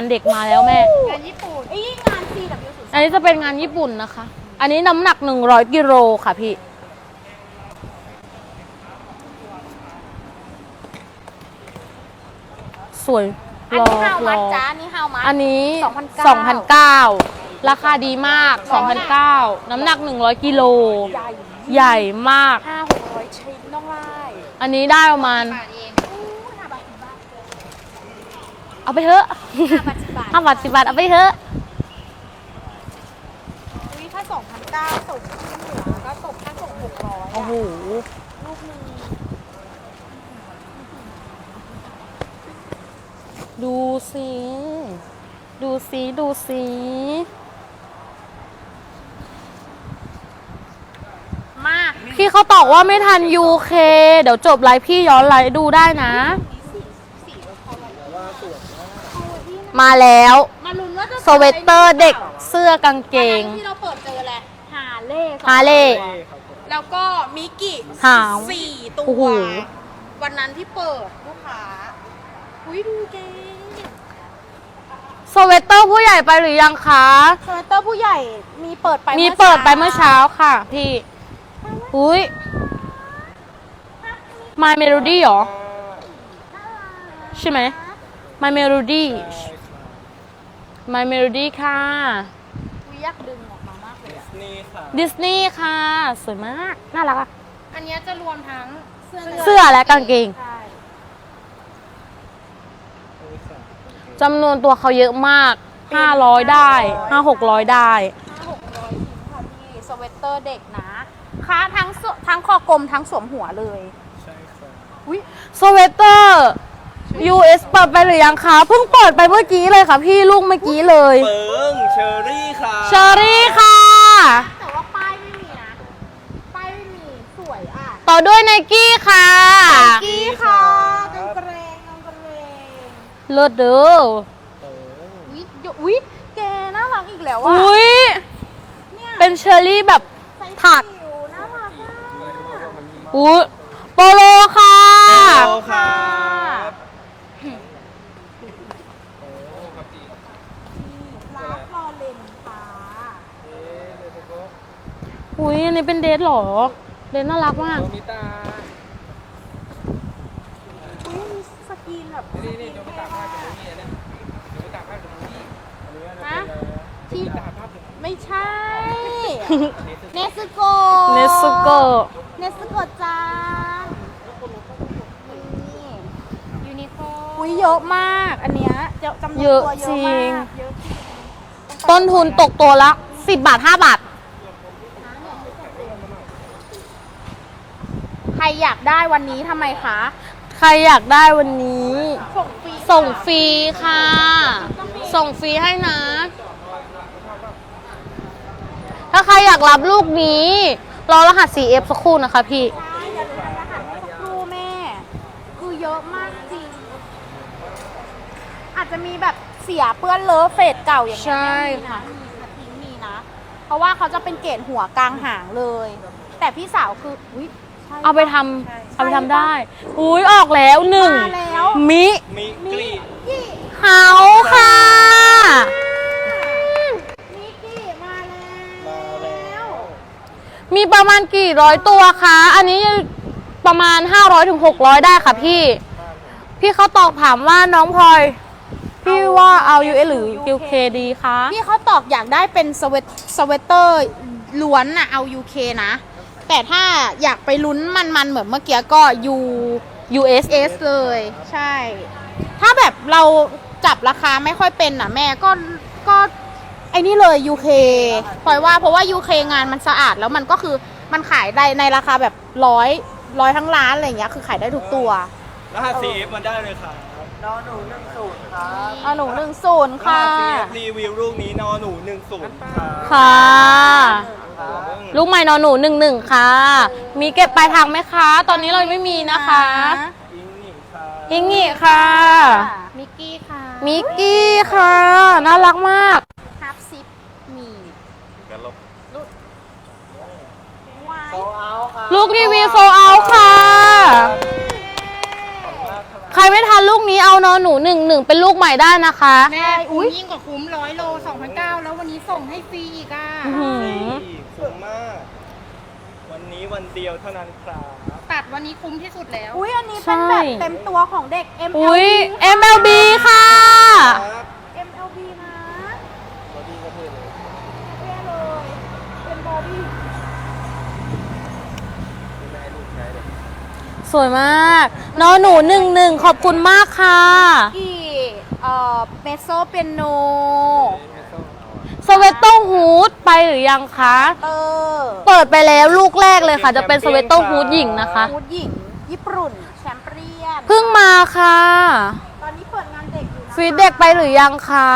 อันเด็กมาแล้วแม่ งานญี่ปุ่นเอ้ยงาน CW 0อันนี้จะเป็นงานญี่ปุ่นนะคะ อันนี้น้ำหนัก 100กิโลค่ะพี่ สวยอันรอนี้ฮาวรมัดอจ้าอันนี้ฮาวมัด อันนี้2,900 2,009ราคาดีมาก 2,009น้ำหนัก 100กิโล ใหญ่ใหญ่มาก ห้าหกร้อยชิ้นต้องไล่อันนี้ได้ประมาณบาทเองอู้ห้าบาทสิบบาท เอาไปเถอะห้าบาทสิบบาทห้าบาทสิบบาทเอาไปเถอะอุ้ยถ้าสองพันเก้าตกที่เหนือก็ตกแค่ตกหกร้อยโอ้โหลูกหนึ่งดูสิดูสิดูสิมากพี่เขาตอบว่าไม่ทัน UK เดี๋ยวจบไลฟ์พี่ย้อนไลฟ์ดูได้นะ สีเราพอเรา มาแล้ว มาลุ้นว่าจะสเวตเตอร์เด็กเสื้อกางเกงที่เราเปิดเจอแหละฮาเล่ฮาเล่แล้วก็มิกิหาวสี่ตัโอ้โห ว วันนั้นที่เปิดลูกค้าอุ้ยดูเก๋สเวตเตอร์ผู้ใหญ่ไปหรือยังคะ สเวตเตอร์ผู้ใหญ่มีเปิดไปมีอเปิดไปเมื่อเช้าค่ะพี่อุ้ย My Melody เหรอ ใช่ไหม My Melody My Melody ค่ะอุ้ยอยากดึงออกมามากเลยอะนี่ค่ะ ดิสนีย์ค่ะ สวยมาก น่ารักอะ อันเนี้ยจะรวมทั้งเสื้อเสื้อและกางเกง ใช่นี่ค่ะจำนวนตัวเขาเยอะมาก 500 ได้ 5-600 ได้ ห้าหกร้อยชิ้นค่ะพี่ สเวตเตอร์เด็กนะค้าทั้งสวทั้งคอกลมทั้งสวมหัวเลย ใช่ค่ะอุ้ยสเวตเตอร์ US เปิดไปหรือยังคะเพิ่งเปิดไปเมื่อกี้เลยค่ะ พี่ลูกเมื่อกี้เลยเปิงเชอรี่ค่ะเชอรี่ค่ะ แต่ว่าป้ายไม่มีนะ ป้ายไม่มี สวยอะต่อด้วยไนกี้ค่ะกี้ค่ะกางเกรงกางเกรงเลิศเด้อเปิงอุ้ยเดี๋ยวอุ้ยแกน่ารักอีกแล้วอะอุ้ยเนี่ยเป็นเชอรี่แบบไซส์ถักจิ๋วน่ารักมากอุ้ยโปโลค่ะโอ้ครับ รักรอเลนค่ะ อุ้ยอันนี้เป็นเดทเหรอ เดทน่ารักมากโนมิตาอุ้ยมีสกรีนแบบนี่นี่โนมิตาภาพเป็นนี่นะโนมิตาภาพเป็นนี่อันนี้ฮะที่ที่ตาภาพเป็นไม่ใช่ เนสโกเนสโกเนสโกจ้านี่ยูนิโคอุ้ยเยอะมาก อันเนี้ยเยอะจำนวนเยอะตัวเยจอะริมางกเยอะจริง ต้นทุนตกตัวละ 10 บาท 5 บาท ใค รอยากได้วันนี้ทำไมคะใครอยากได้วันนี้ ส่งฟรีส่งฟรีค่ะ ส่งฟรีให้นะ ถ้าใครอยากรับลูกนี้รอรหัส CF สักครู่นะคะพี่ใช่อย่าลืมรหัสเมื่อสักครู่แม่ คือเยอะมากจริง อาจจะมีแบบเสียเปื้อนเลอะเฟดเก่าอย่างเงี้ยใช่มีค่ะ นะมีนะทิ้งมีนะ เพราะว่าเขาจะเป็นเกรดหัวกลางหางเลย แต่พี่สาวคือ อุ้ยใช่ เอาไปทใช่ำเอาไปทำได้ อุ้ยออกแล้วหนึ่งมาแล้วมิมีกรีดกี้เฮาค่ะ มิกกี้มาแล้วมาแล้ว มีประมาณกี่ร้อยตัวคะ อันนี้ประมาณ 500ถึง600 ได้ค่ะพี่ พี่เขาตอบถามว่าน้องพลอย พี่ว่าเอา US หรือ UK ดีคะ พี่เขาตอกอยากได้เป็นสเวตสเวตเตอร์ล้วนน่ะเอา UK นะ แต่ถ้าอยากไปลุ้นมันๆเหมือนเมื่อกี้ก็ U US S เลย ใช่ ถ้าแบบเราจับราคาไม่ค่อยเป็นน่ะแม่ก็ก็ไอ้นี่เลย UK ปล่อยว่าเพราะว่า UK งานมันสะอาดแล้วมันก็คือมันขายได้ในราคาแบบร้อยร้อยทั้งร้านอะไรอย่างเงี้ยคือขายได้ทุกตัว รหัส CF มันได้เลยค่ะ นอหนูหนึ่งศูนย์ครับเอาหนูหนึ่งศูนย์รค่ะหัส CF รีวิวลูกนี้นอหนูหนึ่งศูนย์ค่ะค่ะครับลูกใหม่นอนหนูหนึ่งหนึ่งค่ะ มีเก็บปลายทางไหมคะ ตอนนี้เราไม่มีนะคะ อิงหนิงค่ะอิงงี้ค่ะ มิกกี้ค่ะมิกกี้ค่ะ น่ารักมาก ฮับซิปมีกันลบวาย โซเอาค่ะลูกรีวิวโซเอาค่ะ ใครรไม่ทันลูกนี้เอานอนหนูหนึ่งหนึ่งเป็นลูกใหม่ได้นะคะ แม่คุ้มยิ่งกว่าคุ้มร้อยโลสองพันเก้าแล้ววันนี้ส่งให้ฟรีอีกอะอื้อหือ คุ้มมาก วันนี้วันเดียวเท่านั้นครับ ตัดวันนี้คุ้มที่สุดแล้ว อุ้ยอันนี้เป็นแบบเต็มตัวของเด็ก MLB อุ้ย MLB ค่ะครับ MLB นะ บอดี้ก็เท่เลย เท่เลย เป็นบอดี้ ไม่ได้ลูกใช้เลย สวยมากนอนหนูหนึ่งหนึ่งขอบคุณมากค่ะ กี่เอ่อเมโซเปียโนไม่ต้องเอาอะสเวตเตอร์ฮูดไปหรือยังคะเตอร์เปิดไปแล้วลูกแรกเลยค่ะ จะเป็นสเวตเตอร์ฮูดหญิงนะคะฮูดหญิง ญี่ปุ่น แชมเปี้ยนเพิ่งมาค่ะตอนนี้เปิดงานเด็กอยู่นะฟีดเด็กไปหรือยังคะ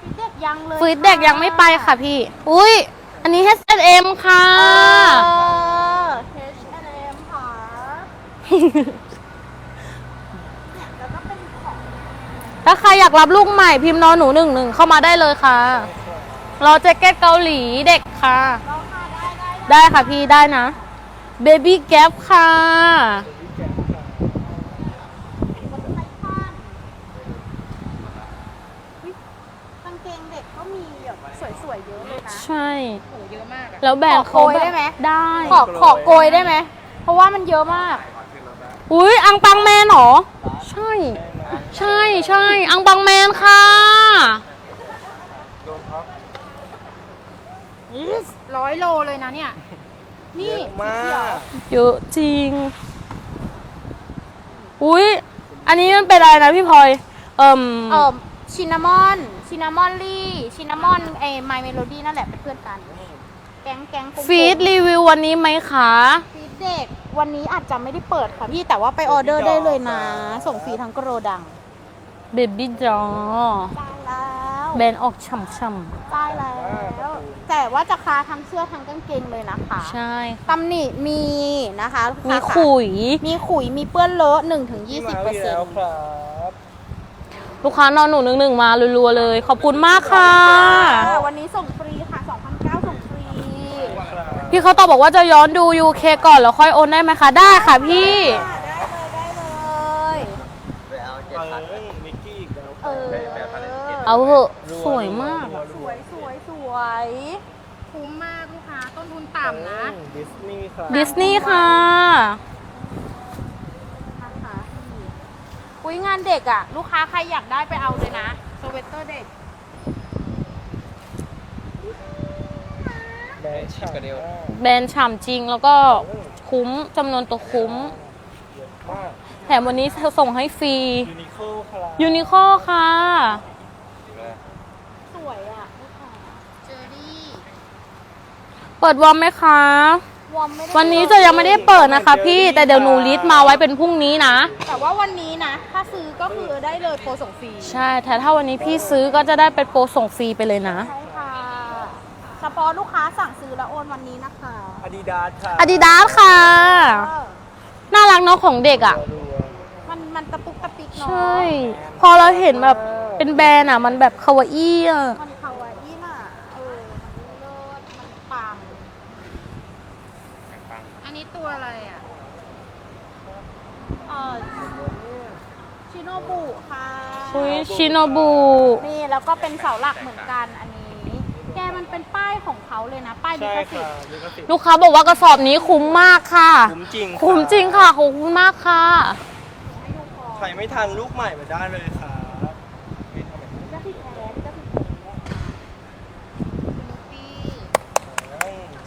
ฟีดเด็กยังเลยฟีดเด็กยังไม่ไปค่ะพี่ อุ้ย อันนี้ H&M ค่ะ เออ H&M ค่ะแล้วก็เป็นของ ถ้าใครอยากรับลูกใหม่พิมพ์นอนหนูหนึ่งหนึ่งเข้ามาได้เลยค่ะ รอแจ็คเก็ตเกาหลีเด็กค่ะเราค่ะได้ได้ได้ค่ะพี่ได้นะ Baby Gap ค่ะคนไทยท่านอุ๊ยกางเกงเด็กก็มีแบบสวยๆเยอะเลยนะใช่โอ้เยอะมากอะแล้วแบรนด์ขอเขาโกยแบบได้ไหมได้ ขอขอโกยได้ไหม เพราะว่ามันเยอะมาก อุ้ยอังปังแมนเหรอ ใช่ ใช่ใช่อังปังแมนค่ะโดนท็อปร้อยโลเลยนะเนี่ย นี่เยอะมากเยอะจริง อุ้ยอันนี้มันเป็นอะไรนะพี่พลอย เอิ่มเอ่อชินนามอนชินนามอนลี่ชินนามอนไอไมเมโลดี้นั่นแหละเป็นเพื่อนกัน แก๊งแก๊งกลมๆฟีดรีวิววันนี้ไหมคะฟีด เด็กวันนี้อาจจะไม่ได้เปิดค่ะพี่แต่ว่าไปออเดอร์ได้เลยนะ ส่งฟรีทั้งกระโรดังเบบี้จอได้แล้วแบรนด์ออกช่ำได้แล้ว แต่ว่าจะคาทั้งเสื้อทั้งกางเกงเลยนะคะ ๆใช่ตำหนิมีนะคะลูกมีค้าค่ะขุย มีขุยมีเปื้อนเลอะหนึ่งถึงยี่ที่สิบมาเปอร์ที่เซ็นแล้วต์ครับลูกค้านอนหนูหนึ่งหนึ่งมารัวๆเลย ขอบคุณมากค่ะ วันนี้ส่งฟรีค่ะ2,009ส่งฟรี ครับ พี่เขาตอบบอกว่าจะย้อนดู UK ก่อนแล้วค่อยโอนได้ไหมคะ ได้ค่ะพี่ ได้เลยได้เลยเออมิกกี้อีกแล้ว เออเอาเหอะสวยมากอะสวยสวยสวยคุ้มมากลูกค้าต้นทุนต่ำนะดิสนีย์ครับดิสนีย์ค่ะ นะคะอุ้ยงานเด็กอะ ลูกค้าใครอยากได้ไปเอาเลยนะสเวตเตอร์เด็ก แบรนด์ ชิปกระเดียวแบรนด์ฉ่ำจริงแล้วก็คุ้มจำนวนตัวคุ้มเยอะมากแถมวันนี้ส่งให้ฟรี ยูนิโคลครับยูนิคอค่ะ สวยอะลูกค้าเจอรี่เปิดวอร์มไหมคะ วอร์มไม่ได้วันนี้จะยังไม่ได้เปิดนะคะพี่แต่เดี๋ยวหนูลิสต์มาไว้เป็นพรุ่งนี้นะ แต่ว่าวันนี้นะ ถ้าซื้อก็คือได้เลยโปรส่งฟรีใช่แต่ถ้าวันนี้พี่ซื้อก็จะได้เป็นโปรส่งฟรีไปเลยนะ ใช่ค่ะเฉพาะลูกค้าสั่งซื้อแล้วโอนวันนี้นะคะอาดิดาสค่ะอาดิดาสค่ะ เออน่ารักเนาะของเด็กอะรัวมันมันตะปุกตะปิกเนาะใช่ พอเราเห็นแบบเป็นแบรนด์อะ มันแบบคาวาอี้อะ มันคาวาอี้น่ะเออมันเลิศมันปังอันนี้ตัวอะไรอะเออชิโนบุค่ะคุยชิโนบุนี่แล้วก็เป็นเสาหลักเหมือนกันอันนี้แกมัน เป็นป้ายของเขาเลยนะ ป้ายๆดิใช่คาสิค่ะทลิขสิทธิ์ลูกค้าบอกว่ากระสอบนี้คุ้มมากค่ะ คุ้มจริงคุ้มจริงค่ะขอบคุณมากค่ะให้ดูพอใครไม่ทันลูกใหม่มาได้เลยครับไม่ทำแบบนี้ดิคาสิแท้ดิคาสิแท้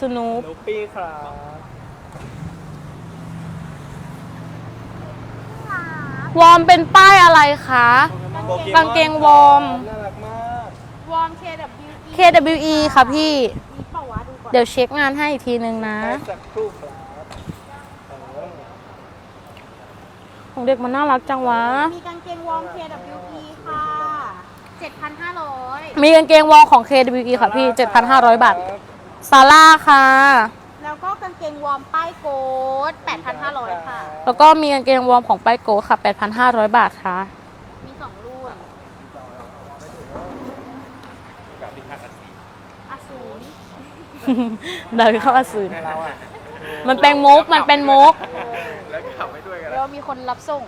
สนุปลูปี้ครับวอร์มเป็นป้ายอะไรคะโปเมอนกางเกงวอร์ม น่ารักมาก วอร์ม KWE KWE ค่ะพี่มีเปล่าวะดูก่อนเดี๋ยวเช็คงานให้อีกทีนึงนะได้สักครู่ครับเออของเด็กมันน่ารักจังวะ มีกางเกงวอร์ม KWE ค่ะ 7,500 มีกางเกงวอลของ KWE ค่ะพี่ 7,500 บาท ซาร่าค่ะ แล้วก็กางเกงวอร์มป้ายโกด8,500 ค่ะ แล้วก็มีกางเกงวอร์มของไปโกค่ะ 8,500 บาทค่ะ มีสองรุ่นอสูร เดินเข้ามาซื้อเราอะมันเป็นมุกมันเป็นมุก แล้วขับไปด้วยกันเดี๋ยวมีคนรับส่ง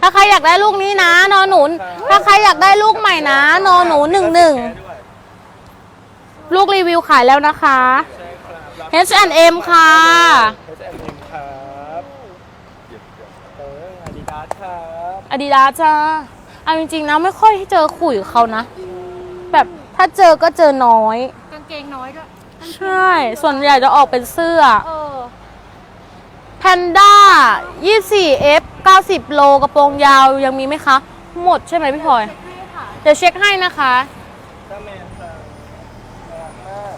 ถ้าใครอยากได้ลูกนี้นะนอนหนูถ้าใครอยากได้ลูกใหม่นะนอนหนูหนึ่งหนึ่งลูกรีวิวขายแล้วนะคะใช่ครับ H&M ค่ะ H&M ครับเอออาดิดาสครับอาดิดาจ้าเอาจริงๆนะไม่ค่อยเจอขุยเขานะแบบ ถ้าเจอก็เจอน้อย กางเกงน้อยด้วยใช่ ส่วนใหญ่จะออกเป็นเสื้อ เออ แพนด้า 24F 90 โลกระโปรงยาวยังมีไหมคะ หมดใช่ไหมพี่พลอยเดี๋ยวเช็คให้นะคะเจ้าแมนสั่งน่ารักมาก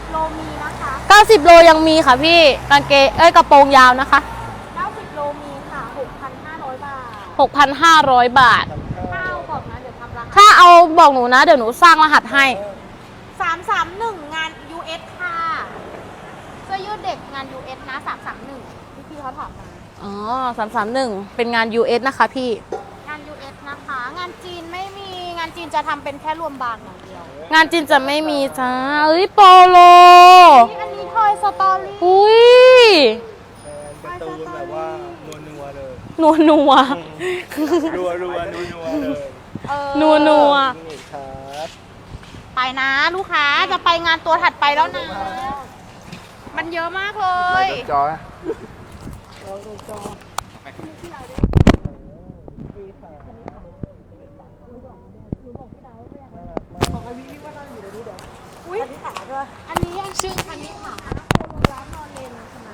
90 โลมีนะคะ 90 โลยังมีค่ะพี่กางเกงเอ้ยกระโปรงยาวนะคะ 90 โลมีค่ะ 6,500 บาท 6,500 บาทถ้าเอาบอกนะเดี๋ยวทำราคาถ้าเอาบอกหนูนะ เดี๋ยวหนูสร้างรหัสให้331งาน US ค่ะเสื้อยืดเด็กงาน US นะ331ที่พี่เขาถามมาอ๋อ331เป็นงาน US นะคะพี่ งาน US นะคะ งานจีนไม่มีงานจีนจะทำเป็นแค่รวมบางอย่างเดียวงานจีนจะไม่มีจ้าเอ้ยโปโล นี่อันนี้ทอยสตอรี่อุ้ย แมนการ์ตูนแบบว่านัวนัวๆเลย นัวนัว รัวรัวนัวนัวๆเลยเออนัวนัว นี่ครับไปนะ ลูกค้าจะไปงานตัวถัดไปแล้วนะ มันเยอะมากเลยจอยอันนี้ยังชื่อคันนี้ขาร้านนอนเลนใช่ไหม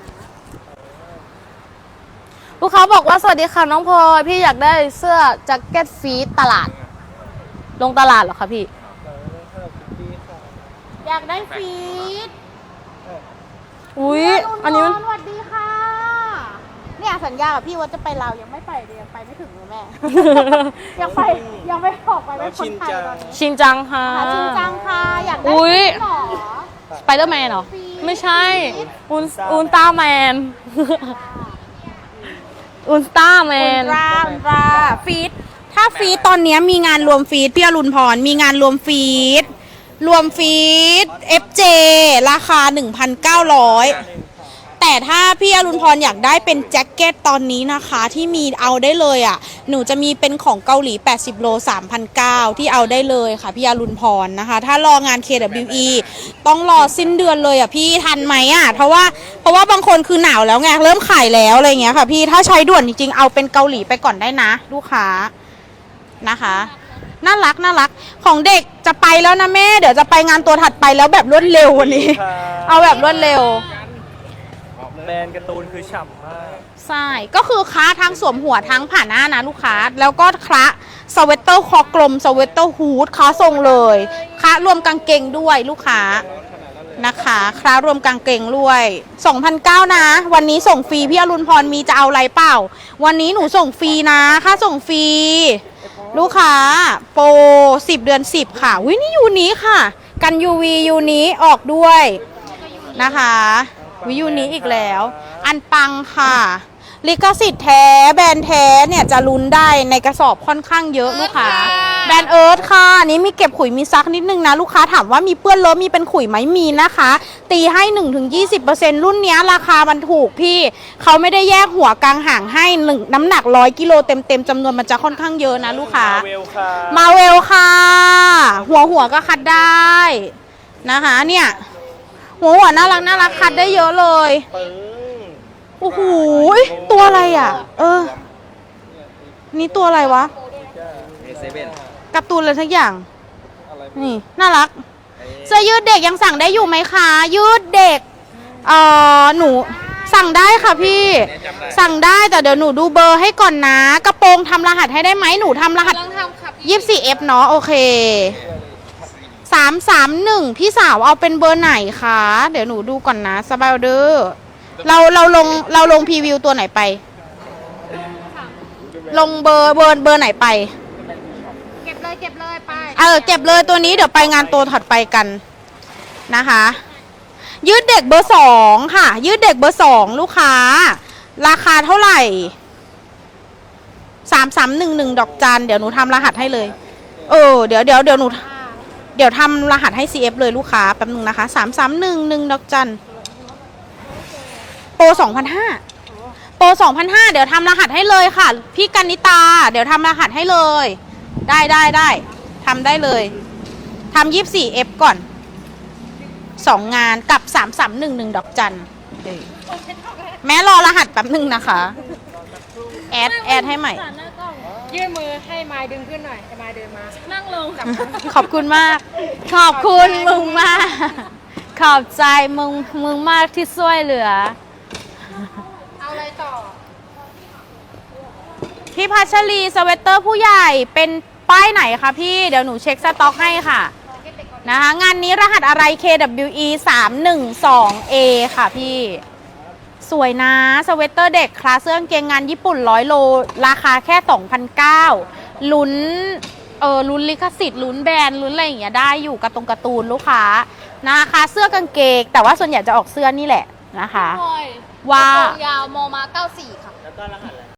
ลูกค้า บอกว่าสวัสดีค่ะน้องพลอยพี่อยากได้เสื้อแจ็คเก็ตฟีดตลาด ลงตลาดเหรอคะพี่ อยากได้ฟีดอุ้ยอันนี้มันสวัสดีค่ะ เนี่ยสัญญากับพี่ว่าจะไปลาวยังไม่ไปเลยยังไปไม่ถึงเลยแม่ ยังไปยังไม่ออกไปเป็นคนไทยตอนนี้ชินจังค่ะหาจริงจังค่ะ อยากได้อุ๊ยฟีดเหรอ สไปเดอร์แมนเหรอ ไม่ใช่อุนอุนตาแมน อุนตาแมนอุลตราอุลตราฟีดถ้าฟีดตอนเนี้ยมีงานรวมฟีดพี่อรุณพรมีงานรวมฟีดรวมฟีด FJ ราคา 1,900 แต่ถ้าพี่อรุณพรอยากได้เป็นแจ็คเก็ต ตอนนี้นะคะที่มีเอาได้เลยอะ หนูจะมีเป็นของเกาหลี 80 โล3,900ที่เอาได้เลยค่ะพี่อรุณพรนะคะ ถ้ารองาน KWE ต้องรอสิ้นเดือนเลยอะพี่ทันไหมอะ เพราะว่าเพราะว่าบางคนคือหนาวแล้วไงเริ่มขายแล้วอะไรเงี้ยค่ะพี่ถ้าใช้ด่วนจริงๆเอาเป็นเกาหลีไปก่อนได้นะ ลูกค้านะคะน่ารักน่ารักของเด็กจะไปแล้วนะแม่ เดี๋ยวจะไปงานตัวถัดไปแล้วแบบรวดเร็ววันนี้ เอาแบบรวดเร็ว แบรนด์การ์ตูนคือฉ่ำมาก ใช่ก็คือค้าทั้งสวมหัวทั้งผ่านหน้านะลูกค้า แล้วก็ค้าสเวตเตอร์คอกลมสเวตเตอร์ฮูดค้าทรงเลยค้ารวมกางเกงด้วยลูกค้านะคะค้ารวมกางเกงด้วย2,009นะ วันนี้ส่งฟรีพี่อรุณพรมีจะเอาอะไรเปล่า วันนี้หนูส่งฟรีนะค่าส่งฟรีลูกค้าโปร10 เดือน 10 ค่ะวินี่ยูนี้ค่ะ กัน UV ยูนี้ออกด้วยนะคะวิยูนี้อีกแล้ว อันปังค่ะ ลิขสิทธิ์แท้แบรนด์แท้เนี่ยจะลุ้นได้ในกระสอบค่อนข้างเยอะลูกค้า แบรนด์เอิร์ธค่ะอันนี้มีเก็บขุยมีซักนิดนึงนะ ลูกค้าถามว่ามีเปื้อนเลอะมีเป็นขุยไหมมีนะคะ ตีให้ 1-20%รุ่นเนี้ยราคามันถูกพี่ เขาไม่ได้แยกหัวกลางห่างให้หนึ่งน้ำหนัก100กิโลเต็มๆจำนวนมันจะค่อนข้างเยอะนะลูกค้าเวลค่ะมาเวลค่ะ หัวหัวก็คัดได้นะคะเนี่ย หัวหัวน่ารักน่ารักคัดได้เยอะเลย ปึ้งโอ้โหตัวอะไรอะ เออ นี่ตัวอะไรวะเซเว่นการ์ตูนอะไรทักอย่างอะไรนี่ น่ารัก เสื้อยืดเด็กยังสั่งได้อยู่ไหมคะ ยืดเด็ก เอ่อ หนู สั่งได้ค่ะพี่ สั่งได้แต่เดี๋ยวหนูดูเบอร์ให้ก่อนนะ กระโปรงทำรหัสให้ได้ไหมหนูทำรหัสยี่สี่เอฟเนาะโอเคสามสามหนึ่งพี่สาวเอาเป็นเบอร์ไหนคะ เดี๋ยวหนูดูก่อนนะสบายเดอร์ เราเราลงเราลงพรีวิวตัวไหนไป ลงเบอร์เบอร์เบอร์ไหนไป เก็บเลยเก็บเลยไปเออเก็บเลยตัวนี้เดี๋ยวไปงานตัวถัดไปกันนะคะ ยืดเด็กเบอร์สองค่ะ ยืดเด็กเบอร์สองลูกค้า ราคาเท่าไหร่สามสามหนึ่งหนึ่งดอกจันเดี๋ยวหนูทำรหัสให้เลย เออเดี๋ยวเดี๋ยวเดี๋ยวหนู เดี๋ยวทำรหัสให้ CF เลยลูกค้าแป๊บนึงนะคะสามสามหนึ่งหนึ่งดอกจัน โปร2,500โปร2,500 เดี๋ยวทำรหัสให้เลยค่ะ พี่กันนิตา เดี๋ยวทำรหัสให้เลย ได้ได้ได้ทำได้เลยทำ 24F ก่อน2งานกับ3311ดอกจันเออแม้รอรหัสแป๊บหนึ่งนะคะ แอดแอดให้ใหม่ ยื่นมือให้ไม้ดึงขึ้นหน่อยไอ้ไม้เดินมา นั่งลงขอบคุณมาก ขอบคุณมึงมาก ขอบใจมึงมึงมากที่ช่วยเหลือ เอาอะไรต่อ พี่พัชรีสเวตเตอร์ผู้ใหญ่เป็นป้ายไหนคะพี่ เดี๋ยวหนูเช็คสต็อกให้ค่ะ นะคะงานนี้รหัสอะไร KWE 312A ค่ะพี่ สวยนะสเวตเตอร์เด็กคลาสเสื้อกางเกงงานญี่ปุ่น100โล ราคาแค่ 2,009ลุ้นเออลุ้นลิขสิทธิ์ลุ้นแบรนด์ลุ้นอะไรอย่างเงี้ยได้อยู่กับตรงการ์ตูนลูกค้านะคะเสื้อกางเกงแต่ว่าส่วนใหญ่จะออกเสื้อนี่แหละนะคะ พลอย ว่ายาวโมมา94 ค่ะ แล้วก็รหัสอะไร